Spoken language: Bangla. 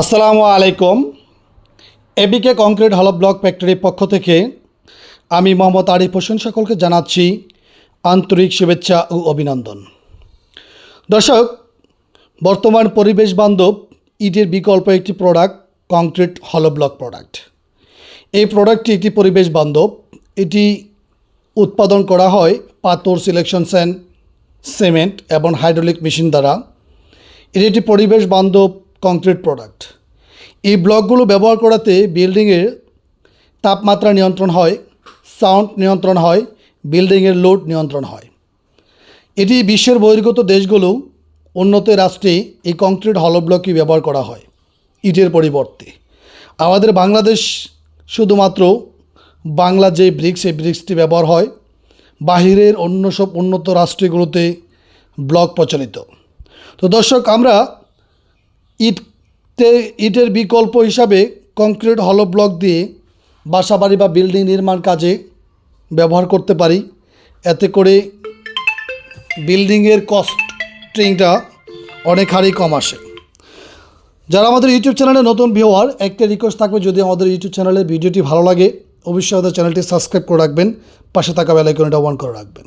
আসসালামু আলাইকুম। এবিকে কংক্রিট হল ব্লক ফ্যাক্টরির পক্ষ থেকে আমি মোহাম্মদ আরিফ হোসেন সকলকে জানাচ্ছি আন্তরিক শুভেচ্ছা ও অভিনন্দন। দর্শক, বর্তমান পরিবেশ বান্ধব ইটের বিকল্প একটি প্রোডাক্ট কংক্রিট হল ব্লক প্রোডাক্ট এই প্রোডাক্টটি একটি পরিবেশ বান্ধব। এটি উৎপাদন করা হয় পাথর, সিলেকশন স্যান্ড, সিমেন্ট এবং হাইড্রোলিক মেশিন দ্বারা। এটি একটি পরিবেশ বান্ধব কংক্রিট প্রোডাক্ট এই ব্লকগুলো ব্যবহার করাতে বিল্ডিংয়ের তাপমাত্রা নিয়ন্ত্রণ হয় সাউন্ড নিয়ন্ত্রণ হয় বিল্ডিংয়ের লোড নিয়ন্ত্রণ হয়। এটি বিশ্বের বহির্গত দেশগুলো উন্নত রাষ্ট্রে এই কংক্রিট হলো ব্লকই ব্যবহার করা হয়, ইটের পরিবর্তে। আমাদের বাংলাদেশ শুধুমাত্র বাংলা যে ব্রিক্স এই ব্রিক্সটি ব্যবহার হয়, বাহিরের অন্য সব উন্নত রাষ্ট্রগুলোতে ব্লক প্রচলিত। তো দর্শক, আমরা ইটতে, ইটের বিকল্প হিসাবে কংক্রিট হলো ব্লক দিয়ে বাসাবাড়ি বা বিল্ডিং নির্মাণ কাজে ব্যবহার করতে পারি। এতে করে বিল্ডিংয়ের কস্টিংটা অনেক হারেই কম আসে। যারা আমাদের ইউটিউব চ্যানেলে নতুন ভিউয়ার একটা রিকোয়েস্ট থাকবে, যদি আমাদের ইউটিউব চ্যানেলে ভিডিওটি ভালো লাগে, অবশ্যই আমাদের চ্যানেলটি সাবস্ক্রাইব করে রাখবেন, পাশে থাকা বেলাইকনটা অন করে রাখবেন।